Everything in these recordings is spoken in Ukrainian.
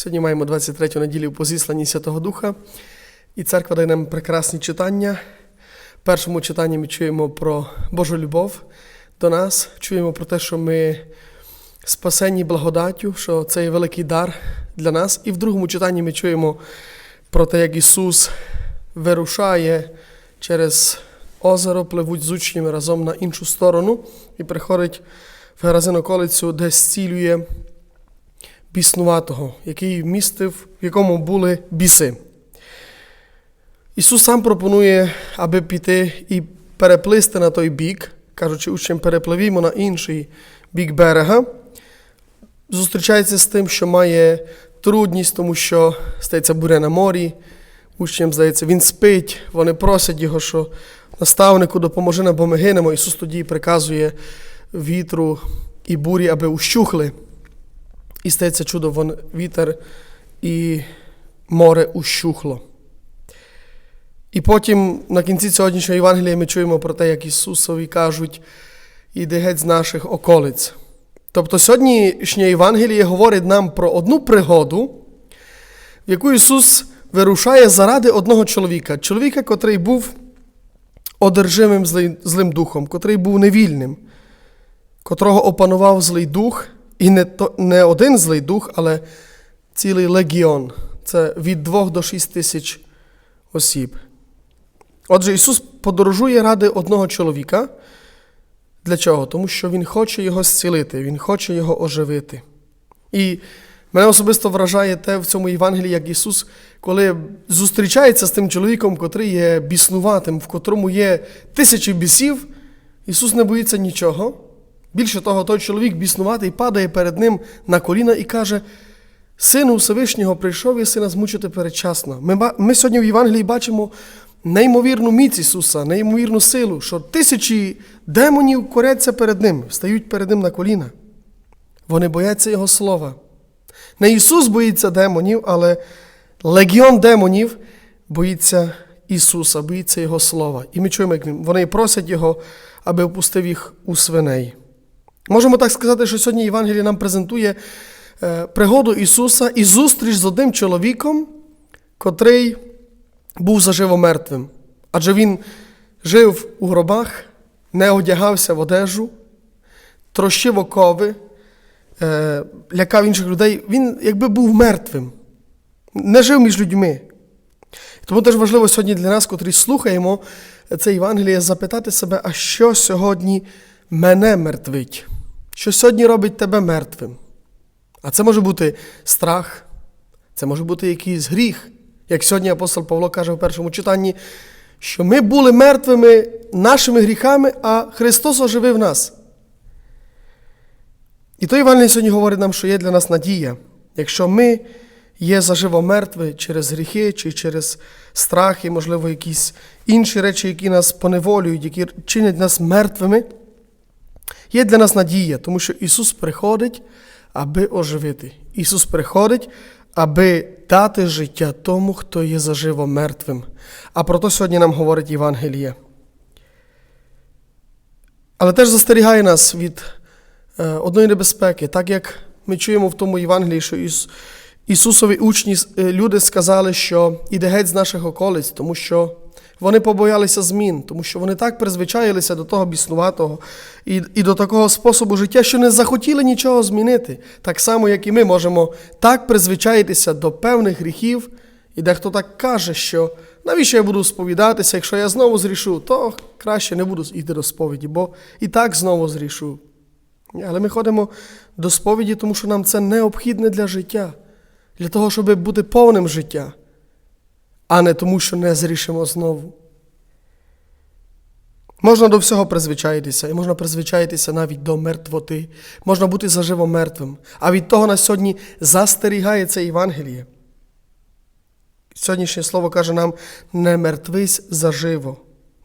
Сьогодні маємо 23 неділю по зісланні Святого Духа, і церква дає нам прекрасні читання. В першому читанні ми чуємо про Божу любов до нас, чуємо про те, що ми спасені благодаттю, що це є великий дар для нас. І в другому читанні ми чуємо про те, як Ісус вирушає через озеро, пливуть з учнями разом на іншу сторону і приходить в Геразин околицю, де зцілює біснуватого, який містив, в якому були біси. Ісус сам пропонує, аби піти і переплисти на той бік, кажучи, учням, перепливімо на інший бік берега. Зустрічається з тим, що має трудність, тому що стається буря на морі. Учням, здається, він спить, вони просять його, що наставнику допоможи нам, бо ми гинемо. Ісус тоді приказує вітру і бурі, аби ущухли. І стається чудо, вон вітер і море ущухло. І потім на кінці сьогоднішнього Євангелія ми чуємо про те, як Ісусові кажуть, іди геть з наших околиць. Тобто сьогоднішнє Євангеліє говорить нам про одну пригоду, в яку Ісус вирушає заради одного чоловіка, чоловіка, котрий був одержимим злим духом, котрий був невільним, котрого опанував злий дух. І не, то, не один злий дух, але цілий легіон. Це від 2 до 6 тисяч осіб. Отже, Ісус подорожує ради одного чоловіка. Для чого? Тому що Він хоче його зцілити, Він хоче його оживити. І мене особисто вражає те в цьому Євангелії, як Ісус, коли зустрічається з тим чоловіком, котрий є біснуватим, в котрому є тисячі бісів, Ісус не боїться нічого. Більше того, той чоловік біснуватий падає перед ним на коліна і каже: Сину Всевишнього прийшов і сина змучити передчасно. Ми, ми сьогодні в Євангелії бачимо неймовірну міць Ісуса, неймовірну силу, що тисячі демонів коряться перед Ним, стають перед Ним на коліна. Вони бояться Його слова. Не Ісус боїться демонів, але легіон демонів боїться Ісуса, боїться Його слова. І ми чуємо, як вони просять Його, аби впустив їх у свиней. Можемо так сказати, що сьогодні Євангеліє нам презентує е, пригоду Ісуса і зустріч з одним чоловіком, котрий був заживо мертвим. Адже він жив у гробах, не одягався в одежу, трощив окови, е, лякав інших людей. Він якби був мертвим, не жив між людьми. Тому теж важливо сьогодні для нас, котрі слухаємо це Євангеліє, запитати себе, а що сьогодні мене мертвить? Що сьогодні робить тебе мертвим? А це може бути страх, це може бути якийсь гріх. Як сьогодні апостол Павло каже в першому читанні, що ми були мертвими нашими гріхами, а Христос оживив нас. І той Іван сьогодні говорить нам, що є для нас надія. Якщо ми є заживо мертві через гріхи чи через страхи, можливо, якісь інші речі, які нас поневолюють, які чинять нас мертвими, є для нас надія, тому що Ісус приходить, аби оживити. Ісус приходить, аби дати життя тому, хто є заживо мертвим. А про то сьогодні нам говорить Євангеліє. Але теж застерігає нас від одної небезпеки, так як ми чуємо в тому Євангелії, що Іс, Ісусові учні люди сказали, що іде геть з наших околиць, тому що вони побоялися змін, тому що вони так призвичаїлися до того біснуватого і, і до такого способу життя, що не захотіли нічого змінити. Так само, як і ми можемо так призвичаїтися до певних гріхів, і дехто так каже, що навіщо я буду сповідатися, якщо я знову зрішу, то краще не буду йти до сповіді, бо і так знову зрішу. Але ми ходимо до сповіді, тому що нам це необхідне для життя, для того, щоб бути повним життя а не тому, що не зрішимо знову. Можна до всього призвичаїтися, і можна призвичаїтися навіть до мертвоти, можна бути заживо мертвим. А від того нас сьогодні застерігає це Євангеліє. Сьогоднішнє слово каже нам: не мертвись заживо,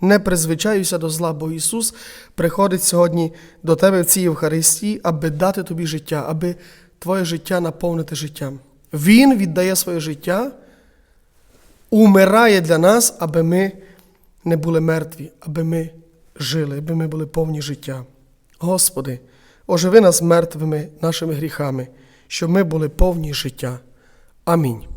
не призвичаюся до зла, бо Ісус приходить сьогодні до тебе в цій Євхаристії, аби дати тобі життя, аби твоє життя наповнити життям. Він віддає своє життя умирає для нас, аби ми не були мертві, аби ми жили, аби ми були повні життя. Господи, оживи нас мертвими нашими гріхами, щоб ми були повні життя. Амінь.